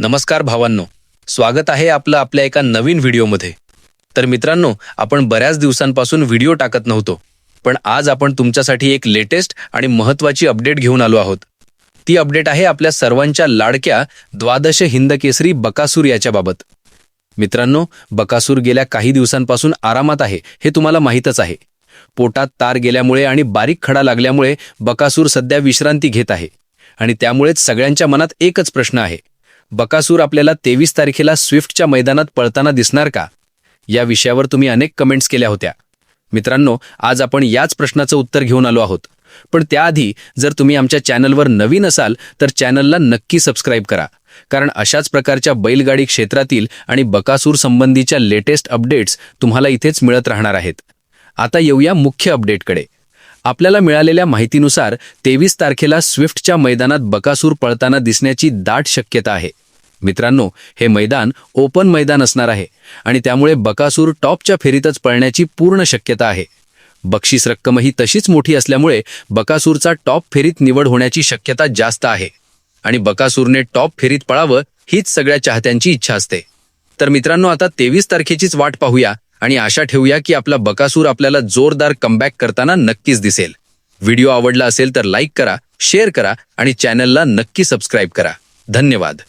नमस्कार भावांनो. स्वागत आहे आपलं आपल्या एका नवीन व्हिडिओमध्ये. तर मित्रांनो आपण बऱ्याच दिवसांपासून व्हिडिओ टाकत नव्हतो पण आज आपण तुमच्यासाठी एक लेटेस्ट आणि महत्त्वाची अपडेट घेऊन आलो आहोत. ती अपडेट आहे आपल्या सर्वांच्या लाडक्या द्वादश हिंदकेसरी बकासूर याच्याबाबत. मित्रांनो बकासूर गेल्या काही दिवसांपासून आरामात आहे हे तुम्हाला माहीतच आहे. पोटात तार गेल्यामुळे आणि बारीक खडा लागल्यामुळे बकासूर सध्या विश्रांती घेत आहे. आणि त्यामुळेच सगळ्यांच्या मनात एकच प्रश्न आहे बकासूर आपल्याला तेवीस तारखेला स्विफ्टच्या मैदानात पळताना दिसणार का? या विषयावर तुम्ही अनेक कमेंट्स केल्या होत्या. मित्रांनो आज आपण याच प्रश्नाचं उत्तर घेऊन आलो आहोत. पण त्याआधी जर तुम्ही आमच्या चॅनलवर नवीन असाल तर चॅनलला नक्की सबस्क्राईब करा. कारण अशाच प्रकारच्या बैलगाडी क्षेत्रातील आणि बकासूर संबंधीच्या लेटेस्ट अपडेट्स तुम्हाला इथेच मिळत राहणार आहेत. आता येऊया मुख्य अपडेटकडे आपल्याला मिळालेल्या माहितीनुसार तेवीस तारखेला स्विफ्टच्या मैदानात बकासूर पळताना दिसण्याची दाट शक्यता आहे. मित्रांनो हे मैदान ओपन मैदान असणार आहे आणि त्यामुळे बकासूर टॉपच्या फेरीतच पळण्याची पूर्ण शक्यता आहे. बक्षीस रक्कमही तशीच मोठी असल्यामुळे बकासूरचा टॉप फेरीत निवड होण्याची शक्यता जास्त आहे आणि बकासूरने टॉप फेरीत पळावं हीच सगळ्या चाहत्यांची इच्छा असते. तर मित्रांनो आता तेवीस तारखेचीच वाट पाहूया. आणि आशा ठेवूया की आपला बकासूर आपल्याला जोरदार कमबॅक करताना नक्कीच दिसेल. व्हिडिओ आवडला असेल तर लाईक करा शेअर करा आणि चॅनलला नक्की सबस्क्राईब करा. धन्यवाद.